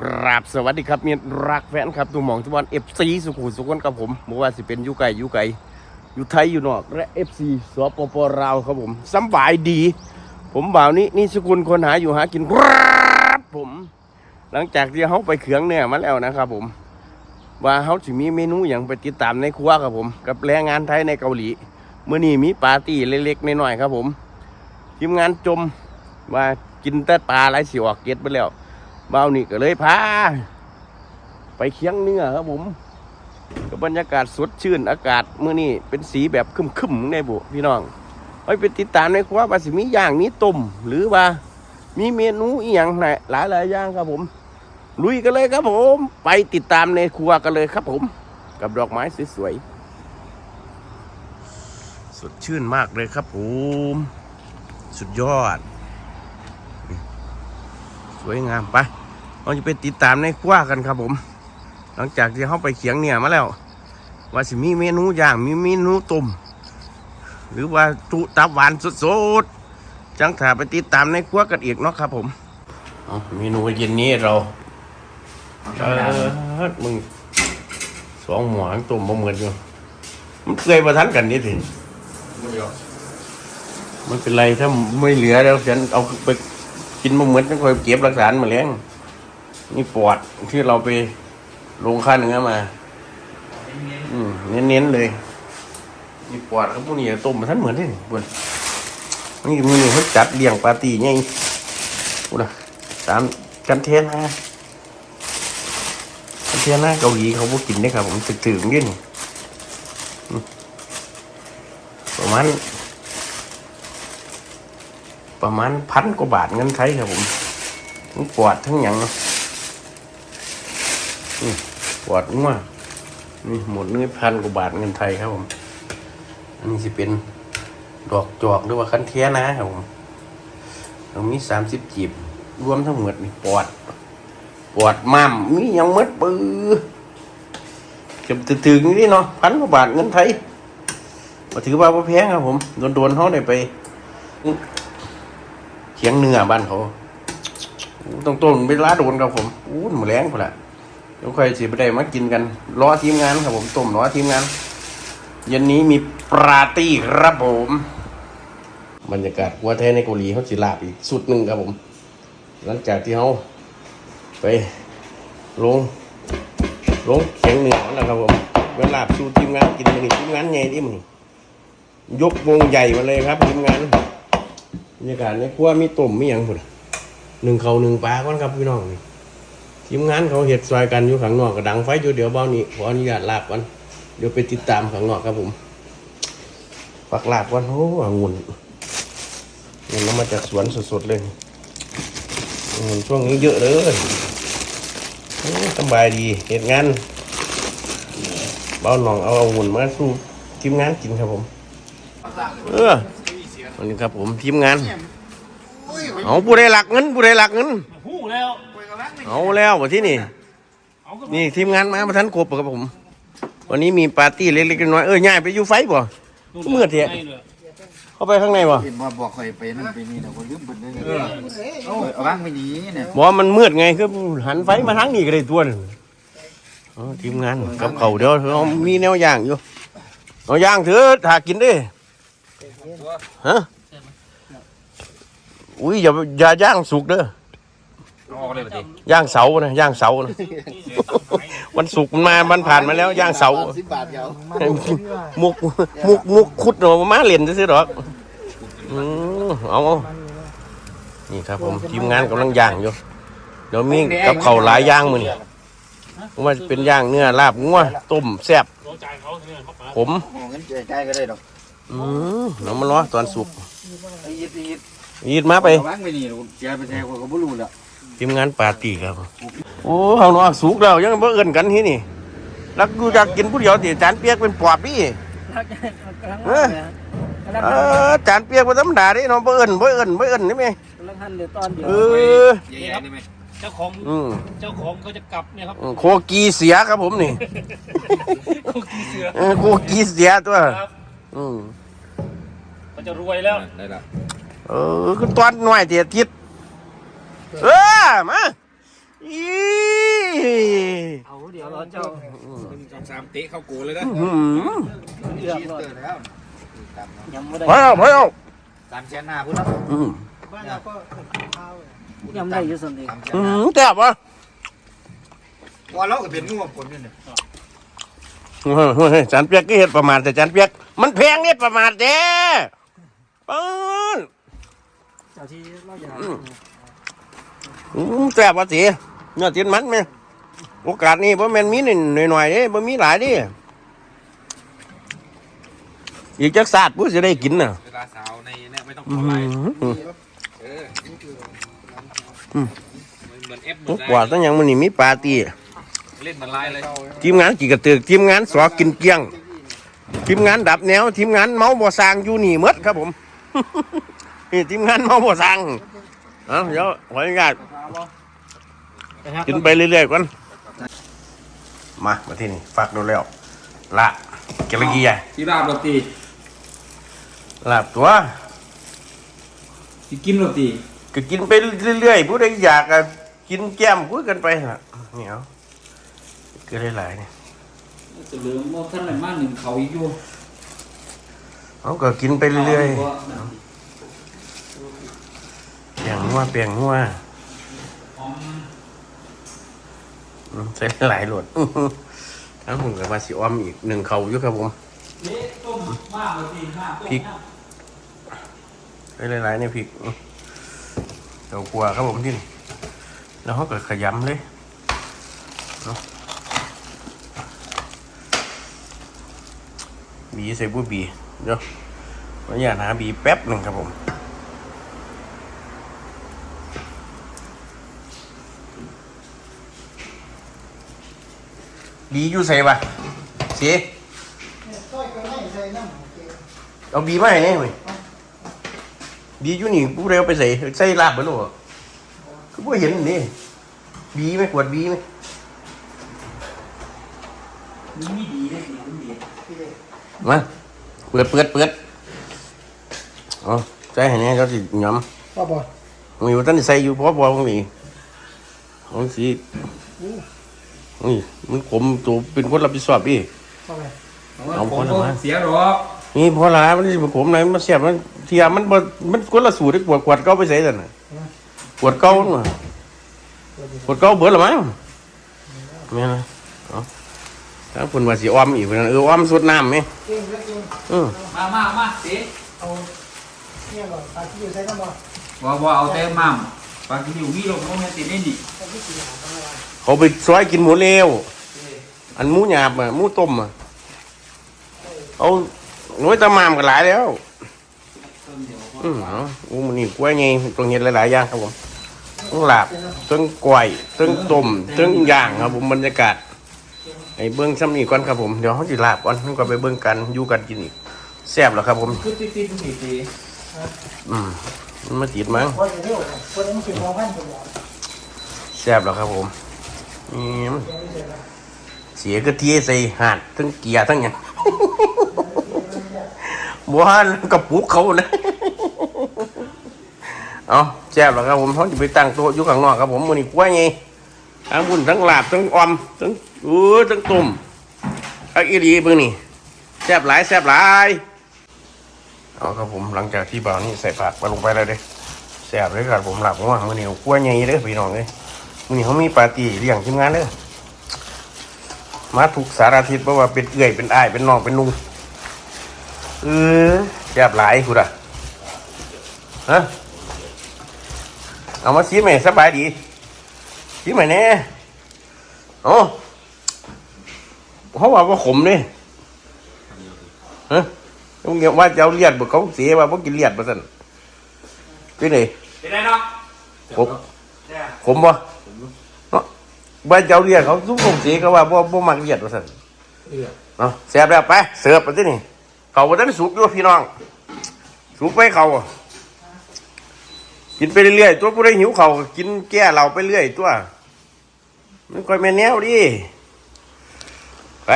กราบสวัสดีครับมีรักแฟนครับตูหมองทุกวันเอฟซีสุขุมสุขนกับผมไม่ว่าสิเป็นยูไก่ยูไก่อยู่ไทยอยู่นอก และเอฟซีสปปลาวครับผมสบายดี ผมบ่าวนี้นี่สกุลคนหาอยู่หากินครับผม หลังจากที่เขาไปเขืองเนี่ยมาแล้วนะครับผม ว่าเขาจะมีเมนูอย่างไปติดตามในครัวครับผม กับแรงงานไทยในเกาหลีเมื่อนี้มีปาร์ตี้เล็กๆน้อยๆครับผมทีมงานจมว่ากินแต่ปลาไรสิออกเก็ตไปแล้ว เบานี่ก็เลยพา ไปเคียงเนื้อครับผมกับบรรยากาศสดชื่นอากาศมื้อนี้เป็นสีแบบคึมๆในบุพี่น้องไปไปติดตามในครัวว่าสิมีย่างมีต้มหรือว่ามีเมนูอีหยังหลายหลายอย่างครับผม ลุยกันเลยครับผม ไปติดตามในครัวกันเลยครับผม กับดอกไม้สวยๆสดชื่นมากเลยครับผม สุดยอด วยงามไปเราจะไปติดตามในครัวกันครับผม หลังจากที่เขาไปเขียงเนี่ยมาแล้ว ว่าสิมีเมนูย่างมีเมนูต้มหรือว่าตุตับหวานสดๆจังถ้าไปติดตามในครัวกันอีกเนาะครับผมเอาเมนูเย็นนี้เราเออมึงสองหมอต้มมาเหมือนอยู่มันเคยประทันกันนี่สิมันเป็นไรถ้าไม่เหลือแล้วฉันเอาไป กินมาเหมือนต้องคอยเก็บรักษามาเลี้ยงนี่ปอดที่เราไปลงค่าเนื้อมา อืมเน้นๆเลยนี่ปอดเขาพวกนี้ต้มมาท่านเหมือนที่บุญนี่มือเขาจัดเลี้ยงปาร์ตี้ไงบุญตามกันเทนนะกันเทนนะเกาหลีเขาพวกกินได้ครับ ผมถึกถึงนี่นี่อืมประมาณ ประมาณพันกว่าบาทเงินไทยครับผมทั้งปอดทั้งหยังเนาะนี่ปอดงัวนี่หมดเนื้อพันกว่าบาทเงินไทยครับผม อันนี้จะเป็นดอกจอกหรือว่าคันเทียนะครับผมตรงนี้สามสิบจีบรวมทั้งหมดนี่ปอดปอดมั่มมีหยังหมดปือจะถึงๆนี่เนาะพันกว่าบาทเงินไทยมาถือว่าบ่แพงครับผมโดนๆเขาได้ไป เขียงเนื้อบ้านเขาต้องต้นเวลาโดนครับผมอู้หมูแรงพอละเดี๋ยวค่อยสิไปได้มากินกัน รอทีมงานครับผมต้มรอทีมงานเย็นนี้มีปราร์ตี้ครับผม บรรยากาศวัวแท้ในเกาหลีเขาสิลาบอีกสุดหนึ่งครับผม หลังจากที่เขาไปลงลงเขียงเนื้อแล้วครับผมเวลาบสู่ทีมงานกินมันนี่ทีมงานใหญ่ที่มันยกวงใหญ่มาเลยครับทีมงาน บรรยากาศในครัวมีต้มมีหยังพุ่นหนึ่งเขาหนึ่งปลาก่อนครับพี่น้องนี่ทีมงานเขาเห็ดซอยกันอยู่ข้างนอกก็ดังไฟอยู่เดี๋ยวเบานี่ขออนุญาตลาบก่อนเดี๋ยวไปติดตามข้างนอกครับผมปักลาบก่อนโอ้องุ่นเงินมาจากสวนสดๆเลยองุ่นช่วงนี้เยอะเลยสบายดีเหตุงานเบาหนองเอาองุ่นมาสู้ทีมงานกินครับผม เออ วันนี้ครับผมทีมงาน เอาผู้ใดหลักเงินผู้ใดหลักเงิน หูแล้วเอาแล้ววันที่นี่ เอาก็นี่ทีมงานมาประทันครบครับผม วันนี้มีปาร์ตี้เล็กๆน้อยๆเออง่ายไปอยู่ไฟบ่ เมื่อเถอะ เข้าไปข้างในบ่เห็นว่าบอกเคยไปนั่นไปนี่แต่คนลืมเปิดได้เลยเอาเอาว่างไปนี้เนี่ยบ่มันมืดไงคือหันไฟมาทางนี้ก็ได้ตัวนึงอ๋อทีมงานกับเขาวเดี๋ยวเรามีแนวย่างอยู่เอาย่างเถอะถ้ากินเด้ ฮะอุ้ยอย่าอย่าย่างสุกเด้อออกเลยปะทีย่างเสานะย่างเสานะวันศุกร์มันมามันผ่านมาแล้วย่างเสาสิบบาทเดียวมุกมุกมุกคุดเนาะมาเล่นซื่อๆดอกอืมเอาเอานี่ครับผมทีมงานกำลังย่างอยู่เดี๋ยวมีกับเขาวหลายอย่างมือนี่ว่าจะเป็นย่างเนื้อลาบงัวต้มแซ่บเราจ่ายเขาเนี่ยเขาปาผม โอ้งั้นใจายก็ได้ดอก อืมเรามารอตอนสุกไอ้ยิดไอ้ยิดยีดมาไปเอาว่างไปนี่แกไปแทนคนก็บ่รู้แล้วทีมงานปาร์ตี้ครับ โอ้เขาเนาะสุกแล้วยังบ่เอิ้นกันที่นี่รักกูอยากกินผู้เดียวติจานเปียกเป็นปอบนี่เออเออจานเปียกบ่ธรรมดาเด้เนาะบ่เอิ้นบ่เอิ้นบ่เอิ้นนี่แม่กำลังหั่นเหลือตอนเดียวเออใหญ่ๆได้ไหมเจ้าของอืมเจ้าของเขาจะกลับเนี่ยครับอืมโคกีเสียครับผมนี่เขาขี้เสือเออโคกีเสียตัวครับ อืมเขาจะรวยแล้ว ได้ละเออคือตอนหน่อยเตียทิศเออมาอีอนเจ้าหนึ่งสองสามเตะเข้าโกเลยนะอื้อหือเลือกชีสว่าเตอร์แล้วยังไม่ได้พอแล้วพอแล้วตามแชนหน้าพุ่นนะอืมบ้านเราก็ข้าวยังไม่ได้อยุ่สันเองตามแชนอืหน้ามแซ่บวะว่าเราก็เป็นงูผลอยู่เนี่ย เฮ้ยเฮ้ยเฮ้ยจานเปียกก็เฮ็ดประมาทแต่จานเปียก มันแพงเฮ็ดประมาทเด้ปืนเจ้าที่เราอยากอืมแซ่บวะสิเนื้อติดมันไหมโอกาสนี้บ่แม่นมีนิดหน่อยๆเด้บ่มีหลายเดิอีกจักศาสตร์ผู้สิได้กินน่ะ เวลาสาวในเนี่ยไม่ต้องอืขอไลน์มเอออืมเหมือนเอฟเหมืทุอกนกว่าตั้งหยังมันนี่มีปาร์ตี้ เล่นเหมือนไลน์เลยทีมงานกี่กระตึกทีมงานสอกินเกลี้ยง ทีมงานดับแนว ทีมงานเมาบ่สร้างอยู่นี่หมดครับผม นี่ทีมงานเมาบ่สร้างเอาเดี๋ยวขออนุญาตกินไปเรื่อยๆก่อนมามาที่นี่ฝากดูแล้วลาบเกลือกี้ใหญ่ที่ราบโรตีลาบตัวที่กินโรตีก็กินไปเรื่อยๆผู้ใดอยากก็กินแก้มพูดกันไปฮะนี่ เอาก็หลายๆนี่จะเหลืองโมท่านอะไรมากหนึ่งเขาอีกอยู่เขาก็กินไปเรื่อยๆเปียงนัวเปียงนัวอืมใส่หลายโหลดทั้งผมกับมาสิอ้อมอีกหนึ่งเขาอยู่ครับผมเละต้มมากโรตีมากต้มพริกใส่หลายๆในพริกอืมเดี๋ยวกลัวครับผมที่นี่แล้วเขาก็ขยำเลยเอา บีใส่บุบีเดี๋ยวขออนุญาตหาบีแป๊บหนึ่งครับผมบีอยู่ใส่ปะเสีต้อยก็ไม่ใส่น้ำโอเคเอาบีมาให้แน่เว้ยบีอยู่นี่ผู้เร็วไปใส่ใส่ลาบไปหรอคือผู้เห็นนี่บีไหมขวดบีไหมมีไม่ดีได้สิคุณดี มา เปิดเปิดเปิดเอาใส่ให้แน่เขาสิย้พ่อบอกำมีว่าท่านได้ใส่อยู่เพราะบอกมีของสีอุ้ยมันผมตัวเป็นคนรับผิดชอบดิ พ่อไปเอาผคนมละก็มา เสียหรอกนี่พอละมันสิผมไหนมันเสียบมันเทียมันบ่มันคนละสูตรที่ขวดขวดเก่าไปใส่แต่น่ะขวดเก่าน่ะขวดเก่าเบิดละมั้งแม่นเลยเอา ถ้าเพิ่นว่าสิอ้อมอีกเพิ่นเอออ้อมสุดน้ำไหมเก่งแล้วเก่งเออมามามาเสีเอาเนี่ยก่อนตาที่อยู่ใส่น้ำบ่ว่าว่าเอาแต่มั่มบางทีอยู่มีลงก็ไม่ติดได้นี่ตาที่สีหาทำอะไรเขาไปซอยกินหมูเลวอันหมูหยาบอะหมูต้มอะเอาหน่วยตะมามกันหลายแล้วต้นเดียวอืมเอาโอ้มันนี่กล้วยไงตรงเห็ดหลายๆอย่างครับผมทั้งลาบทั้งกล้วยทั้งต้มทั้งย่างครับผมบรรยากาศ ไอ้เบิ้งซ้ำนี่ก่อนครับผมเดี๋ยวเขาจะลาบก่อนแล้วก็ไปเบิ้งกันอยู่กันกินอีกแซ่บแล้วครับผมคือติดติดติดติดอืมมันมาติดมั้งพ่อจะเที่ยวพ่อจะต้องกินของพันคนเดียวแซ่บแล้วครับผมนี่มันเสียกะทิใส่ห่านทั้งเกียร์ทั้งหยังบ้านกับปุกเขานะเอาแซ่บแล้วครับผมเขาจะไปตั้งโต๊ะอยู่ข้างนอกครับผมมันนี่กล้วยไงทั้งบุญทั้งลาบทั้งออมทั้งเออทั้งต้มทั้งอีรีเบิ่งนี่แซ่บหลายแซ่บหลายเอาครับผมหลังจากที่บ่าวนี่ใส่ผักไปลงไปแล้วเด้แซ่บเลยครับผมหลับง่วงมือนี่กล้วยไงเด้อพี่น้องเลยมือนี่เขามีปาร์ตี้เลี้ยงทีมงานเด้อมาถูกสารทิศเพราะว่าเป็นเอื่อยเป็นอ้ายเป็นน้องเป็นนุ่งเออแซ่บหลายคุณอะฮะเอามาซีไหมสบายดีซีไหมเนี่ยโอ้ เขาว่าว่าขมเนี่ยฮะต้องเงียบว่าจะเอาเลียดบ่เขาเสียว่าบ่กินเลียดบ่สั่นเป็นไงเป็นไรเนาะขมขมบ่เนาะว่าจะเอาเลียดเขาซุ่มเสียเขาว่าบ่บ่มักเลียดบ่สั่นเนาะแซ่บแล้วไปเสิร์ฟไปที่นี่เขาบ่ทันสุกอยู่พี่น้องสุกไปเขาอะกินไปเรื่อยๆตัวผู้ใดหิวเขาก็กินแก้เราไปเรื่อยตัวมันค่อยแม่นแนวดิ ไป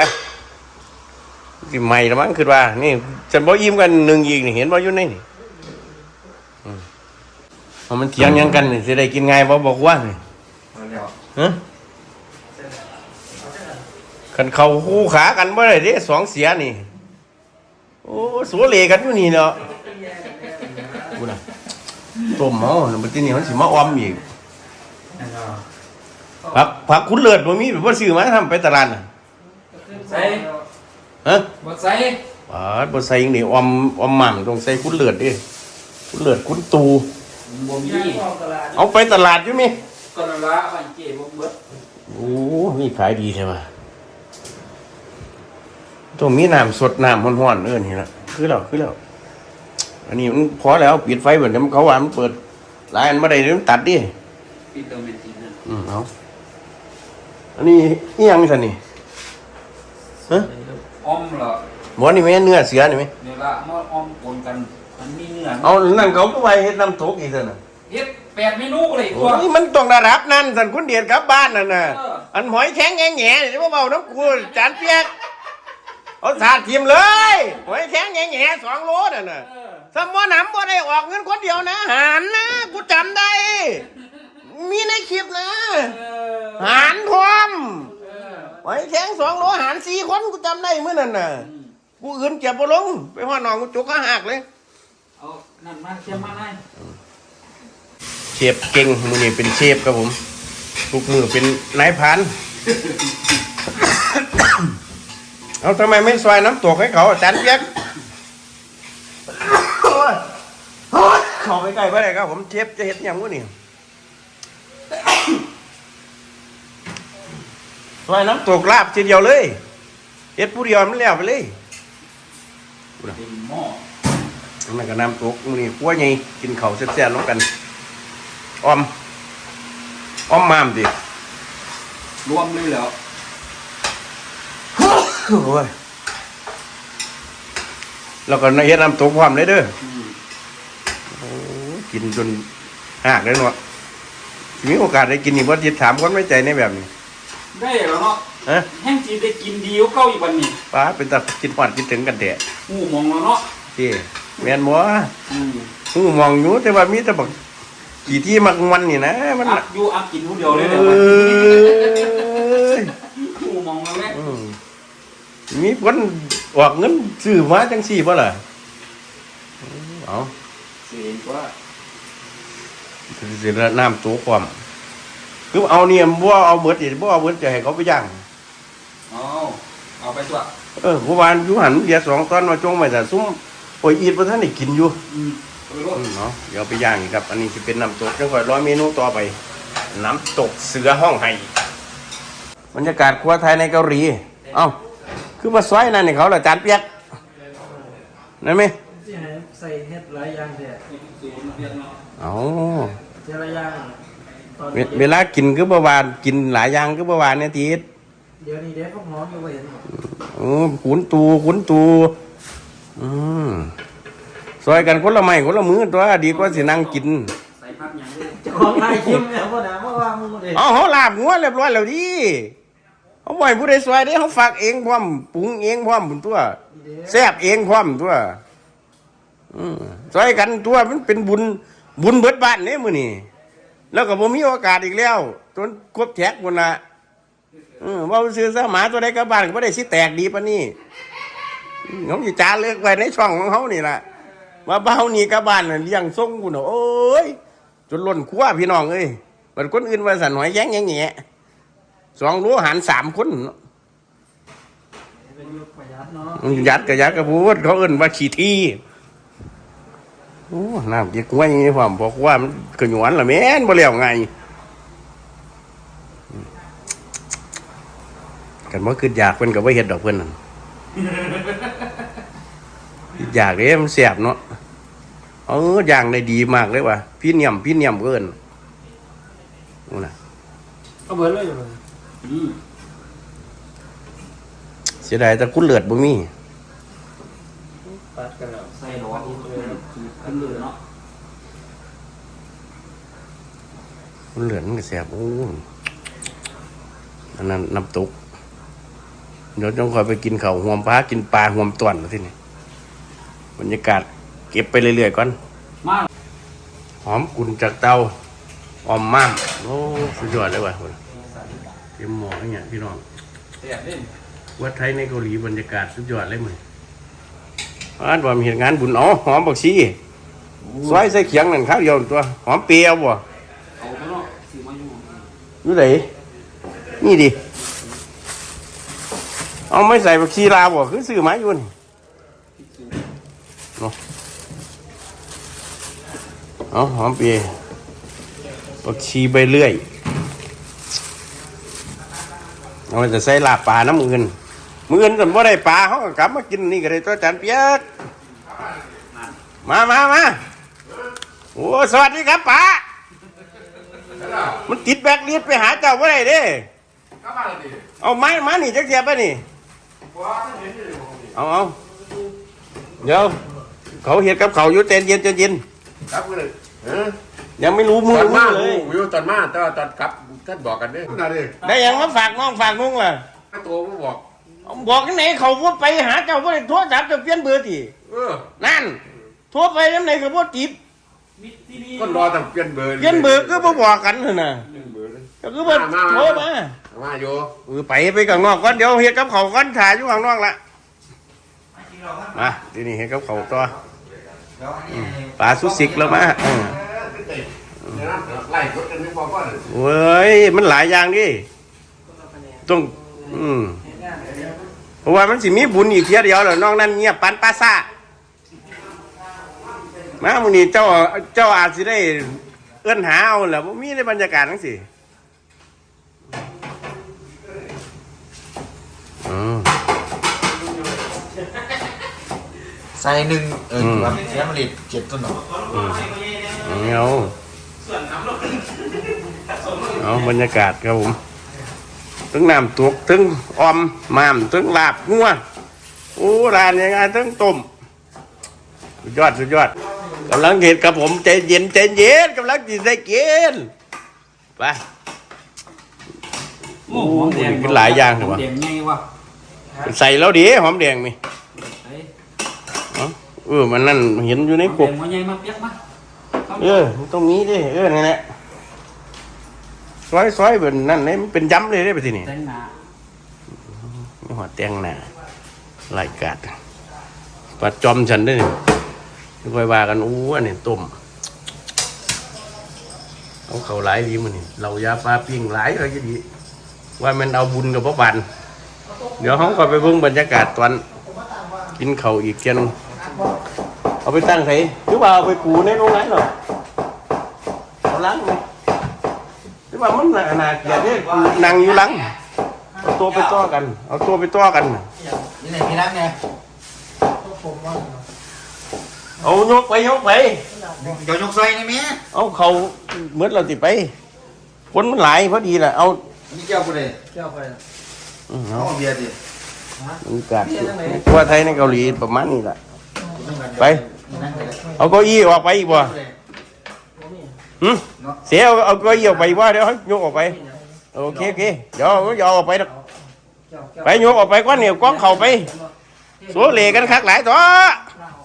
สิใหม่ละมั้งคือว่า นี่ฉันบ่ยิ้มกันหนึ่งอีกนี่เห็นบ่อยู่ในนี่อืมเอามันเถียงหยังกันนี่สิได้กินไงายบ่บอกว่านี่มาแล้วฮะคันเขาคู่ขากันบ่ได้เด้สองเสียนี่ โอ้สัวเหลกันอยู่นี่เนาะกูน่ะต้มเมาแล้วบัดทีนี้มันสิมาออมอีกผักผักคุณเลิศบ่มีแบบว่าซื้อมาทำไปตลาดน่ะ ใส่ฮะบดใส่ปาดบ่ใส่จังนี่ออมออมหม่ำต้องใส่คุณเลิศเด้คุณเลิศคุณตู บ่มีเอาไปตลาดอยู่มั้ยก็นั่นละบ้านเจ๊บ่เบิดโอ้นี่ขายดีใช่ป่ะต้องมีน้ำสดน้ำห้อนๆเอิ้นนี่ละคือแล้วคือแล้วอันนี้มันพอแล้วปิดไฟเหมือนกันเขาว่ามันเปิดร้านมาได้เดี๋ยวมันตัดดิปีเตอร์เมนตินนั่นอืมเอาอันนี้นี่ยังสันนี่ ฮะอ้อมเหรอหมอนี่แม่นเนื้อเสือนี่ไหมเนี่ยละมาอ้อมปนกัน มันมีเนื้อเอานั่นเขาก็ไปเฮ็ดน้ำตกอีกเถอะนะเฮ็ดแปดเมนูเลยโอ้ตัวยมันต้องระดับนั้นสันคุณเดียดกลับบ้านนั่นน่ะเอออันหอยแข็งแง่แง่ๆนี่ว่าเบาน้ำกูจานเปียกเอาสาดทีมเลยหอยแข็งแง่แง่ๆสองโลน่ะน่ะ เออสมอหนำบ่ได้ออกเงินคนเดียวนะหารนะ กูจำได้ มีในคลิปนะ เออหารพร้อม เออ หอยแข็งสองโลหารสี่คนกูจำได้เมื่อนั้นน่ะ กูอื่นเก็บบ่ลง ไปหัวหนองกูจุกก็หักเลย เอานั่นมาเชื่อมาให้เชฟเก่งมือนี่เป็นเชฟครับผมทุกมือเป็นนายพรานเอาทำไมไม่ซอยน้ำตกให้เขาอาจารย์เปียกโอ้ยโอ้ยเข้าไปใกล้ไปเลยครับผมเชฟจะเห็ดหยังวะนี่ ซอยน้ำตกลาบทีเดียวเลยเห็ดผู้เดียวมันแล้วไปเลยเป็นหม้อนั่นก็น้ำตกมือนี่ขั้วใหญ่กินข้าวแซ่บๆน้องกันออมออมมามดิรวมเลยแล้วโอ้ยแล้วก็เฮ็ดน้ำตกพร้อมเลยเด้ออืมโอ้ยกินจนหักเลยเนาะมีโอกาสได้กินอีกว่าจะถามคนไม่ใจในแบบนี้ ได้แล้วเนาะฮะแห้งจีได้กินดีกว่าเก่าอีกวันนี้ป้าเป็นตากินปอดกินถึงกันแดดหูมองแล้วเนาะที่แม่นบ่อืมหูมองอยู่แต่ว่ามีแต่บักกี่ที่มักมันนี่นะ มันอักอยู่อักกินผู้เดียวเลยเอเดี๋ยววัน้ยหูมองแล้วแม่อืมมีคนออกเงินซื้อมาจังสี่ป่ะล่ะเอาเสียงว่า สิละน้ำตัวความ คือเอาเนี่ยบ่เอาเบิดอีบ่เอาเบิดจะให้เขาไปย่างเอาเอาไปตัวเออเมื่อวานอยู่หันเดียวสองตอนมาจงไว้แต่ซุ้มโอ้ยอีดบ่ทันได้กินอยู่อืมเอาไปรถอืมเนาะเดี๋ยวเอาไปย่างอีกครับ อันนี้จะเป็นน้ำตกจังค่อยร้อยเมนูต่อไป น้ำตกเสือห้องไห้บรรยากาศครัวไทยในเกาหลี เอ้าคือมาซอยนั่นนี่เขาเหรอจานเปียกนั่นไหมที่ไหนใส่เฮ็ดหลายอย่างแท้เอ้า เจรอย่างตอน เวเวลากินคือประวานกินหลายอย่างคือประวานเนี่ยทีดเดี๋ยวนี้เด็กก็หอมอยู่บ่เห็นหรอกอืมขุนตูขุนตูอืมซอยกันคนละไม้คนละมือตัวดีกว่าสินั่งกินใส่พักยังเลยเจ้าของนายคิมเนี่ยพ่อหนาเมื่อวานมึงบ่ได้เอาเขาลาบงัวเรียบร้อยแล้วดิเขาบ่อยผู้ใดซอยเด้เขาฝากเองพร้อมปรุงเองพร้อมพุ่นตัวเด้อแซ่บเองพร้อมตัวอืมซอยกันตัวมันเป็นบุญบุญเบิดบ้านเนี่ยมื้อนี้ แล้วก็บ่มีโอกาสอีกแล้วจนครบแท็กพุ่นน่ะเออว่าซื้อซะหมาตัวใดกลับบ้านก็บ่ได้สิแตกดีปานนี้อืมเขาสิจาเลือกไว้ในช่องของเขานี่ล่ะว่าเบ้านี่กลับบ้านน่ะเลี้ยงส่งกูน่ะโอ้ยจนล้นครัวพี่น้องเอ้ยบัดคนอื่นว่าสั่นหอยแย้งแง่ๆสองโลหารสามคนเนาะเป็นยุคประหยัดเนาะอืมยัดกับยัดกับพูดเขาเอิ้นว่าขี้ที่ โอ้น้ำเก็กไว้นี่ผมบอกว่ามันกระหยวนละแม่นบ่แล้วไงอืมกันบ่คืออยากเพิ่นก็บ่เฮ็ดดอกเพิ่นนั่นคิดอยากเด้มันแซ่บเนาะเอออย่างได้ดีมากเลยว่ะพี่เนียมพี่เนียมเอิ้นนู่นน่ะเอาเบิดเลยอยู่เลยอืมเสียดายแต่คุณเลือดบ่มี ตัดกันแล้วใส่หลอดเลยคือขึ้นเลยเนาะคุณเลือดมันก็แซ่บโอ้อันนั้นน้ำตกเดี๋ยวต้องคอยไปกินข้าวห่วมปลากินปลาห่วมต้วนแล้วที่นี่บรรยากาศเก็บไปเรื่อยๆก่อนมาหอมกุนจากเตาออมม่ามโอ้สุดยอดเลยว่ะคนเตรียมหมอเนี่ยพี่น้องเสียบเล่นวัดไทยในเกาหลีบรรยากาศสุดยอดเลยมึง อ่านว่ามีเหตุงานบุญอ๋อหอมบักชีซอยใส่เขียงนั่นข้าวเดียวตัวหอมเปรี้ยวบ่เอาไปเนาะซื้อมาอยู่อยู่ไหนนี่ดิเอาไม่ใส่บักชีลาวบ่คือซื้อมาอยู่นี่เนาะเอาหอมเปรี้ยวบักชีใบเลื่อยเอาจะใส่ลาบปลาน้ำมือเงินมือเงินกันบ่ได้ปลาเขาก็กลับมากินนี่ก็ได้ตัวจานเปียก มามามาโอ้สวัสดีครับป๋ามันติดแบกลีดไปหาเจ้าบ่ได้เด้เอาไม้มานี่จักเทียบไปนี่เอาเอาเดี๋ยวเขาเห็ดกับเขาอยู่เต็นเย็นเย็นเย็นครับเลยเออยังไม่รู้มืตออนมืมาอเลยวิวตอนมาแต่ว่าตอนกลับท่านบอกกันเด้อนั่นเองได้ยังมาฝากน้องฝากนุ่งล่ะตัวก็บอกเอาบอกที่ไหนเขาพูดไปหาเจ้าบ่ได้โทรศัพท์จะเปลี่ยนเบอร์ทีเออนั่น โทรไปยังไหนก็บ่ติดคนรอต้องเปลี่ยนเบอร์เปลี่ยนเบอร์ก็บ่บอกกันนั่นน่ะเปลี่ยนเบอร์เลยก็คือบ่โทรมามาอยู่เออไปไปข้างนอกก่อนเดี๋ยวเฮ็ดกับเขาวก่อนถ่ายอยู่ข้างนอกละมาทีนี้เฮ็ดกับเขาวต่ออืมปลาสุสิกแล้วมาเออไล่รถกันไม่พอก็เลยเว้ยมันหลายอย่างดิต้องอืมเพราะว่ามันสิมีบุญอีกเทียเดียวแล้วนอกนั้นเงียบปันปลาซ่า มามื้อนี้เจ้าเจ้าอาจสิได้ เอื้อนหาเอาแหละบ่มีในบรรยากาศจังซี่อืม ใส่หนึ่งเอออืมว่าเสียผลิตเจ็ดต้นหรอเอาเอาบรรยากาศครับผมถึงน้ำตกถึงออมมามถึงลาบงัวโอ้ร้านยังไงถึงต้มสุดยอดสุดยอด กำลังเห็ดกับผมใจเย็นใจเย็นกำลังจิได้กินไปโอ้หอมแดงกินหลายอย่างเหรอหอวะมแดงไงวะใส่แล้วดีหอมแดงมีเฮ้ยเอาเออมันนั่นเห็นอยู่ในหอมกแดบงมาใหญ่มาเปียกมาเออมันตรงนี้ดิเออนั่นแหละซอยซอยเป็นนั่นเลยมันเป็นย้ำเลยได้ไปทีนี่แตงหนานี่หัวแตงหน้าลายกาดปลาจอมฉันด้วย นึกไว้ว่ากันอู้อันนี้ต้มเอาเขาหลายดีมันนี่เรายาปลาปิ้งหลายเลยก็ดี ว่ามันเอาบุญกับพระบันเดี๋ยวเขาก็ไปเบิ่งบรรยากาศตอน กินเข่าอีกเทียหนึงเอาไปตั้งใส่หรือว่าเอาไปปูในโรงงานเหรอเอาล้างไหมหรือว่ามันหน่านาเกียดเนี่ยนั่งอยู่หลังเอาตัวไปต่อกัน เอาตัวไปต่อกันนี่ไหนพี่รักไงผมว่า เอายกไปยกไป เดี๋ยวยกซอยนี่แม่เอาเขาเหมือนเราติไป คนมันหลายพอดีแหละเอานี่เจ้ากูเลยเจ้าไปอืมเอาเอาเบียร์ดิบรรยากาศทั่วไทยในเกาหลีประมาณนี้แหละ ไป นั่งไปเลยเอาเก้าอี้ออกไปอีกบ่หึเสียเอาเอาเก้าอี้ออกไปอีกบ่เดี๋ยวให้ยกออกไป โอเคโอเคเดี๋ยวเอาเอาออกไปดอกไปยกออกไปก้อนเหนียวก้องเข่าไปสัวเหลกันคักหลายตัว เ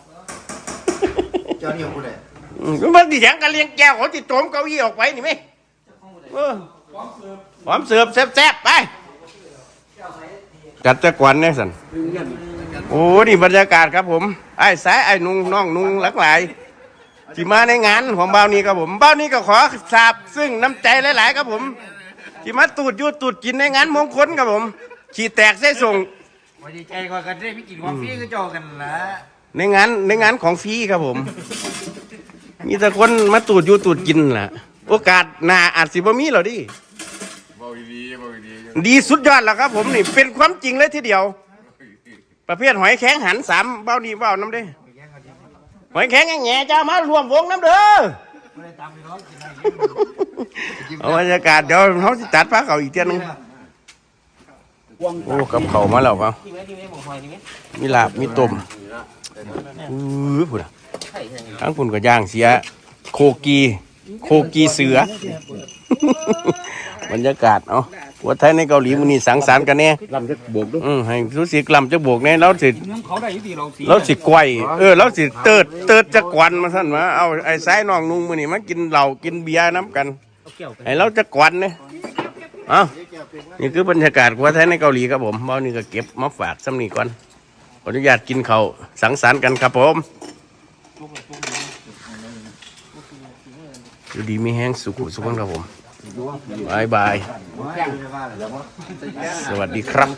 จ้านี่ของกูเลยอืมมันติดยังกันเลี้ยงแก้วเขาติดโจมเก้าอี้ออกไปนี่ไหมเออหอมเสือบแซ่บๆไปจัดจะกวนเนี่ยสันโอ้นี่บรรยากาศครับผมไอ้สายไอ้นุ่งน้องนุ่งหลากหลายที่มาในงานของบ้าวนี้ครับผมบ้าวนี้ก็ขอสาบซึ่งน้ำใจหลาย ๆ ครับผมที่มาตูดอยูตูดกินในงานมงคลครับผม ขี่แตกใส่ส่งวันดีใจกว่ากันได้พี่กินของพี่ก็เจ้ากันละ ในงานในงานของฟรีครับผม มีแต่คนมาตูดอยูตูดกินล่ะ โอกาสหนาอาจสิบ่มีหรอดิบอกดีบอกดีดีสุดยอดแล้วครับผมนี่ เป็นความจริงเลยทีเดียว ประเภทหอยแข็งหันสามเบ้านี้เบ้าน้ำเด้หอยแข็งแง่ๆเจ้ามารวมวงน้ำเด้อเอาบรรยากาศเดี๋ยวเขาจะตัดผ้าเขาอีกเทียหนึงโอ้กับเขาวมาแล้วครับมีลาบมีต้ม อื้อพุ่นน่ะทั้งพุ่นก็ย่างเสีย โคกีโคกีเสือ บรรยากาศเนาะวัดไทยในเกาหลีมันนี่สังสรรค์กันแน่ลำจะบวกด้วยอืมให้รู้สึกลำจะบวกแน่แล้วสิน้ำเขาได้ยี่ตีเราสีแล้วสิกวยเออแล้วสิเติดเติดจะกวนมาสั่นมาเอาไอ้สายน้องนุ่งมือนี่มากินเหล้ากินเบียร์น้ำกันเอาแก้วไปไอ้เราจะกวนเนี่ยเอาเจ้าเป็นี่คือบรรยากาศกว่าแท้ในเกาหลีครับผมเบานี่ก็เก็บมาฝากซ้ำนี่ก่อนข ออนุญาตกินเขาสังสรรค์กันครับผมดูดีไม่แห้งสุขุสุขนครับผมบายบาย สวัสดีครับ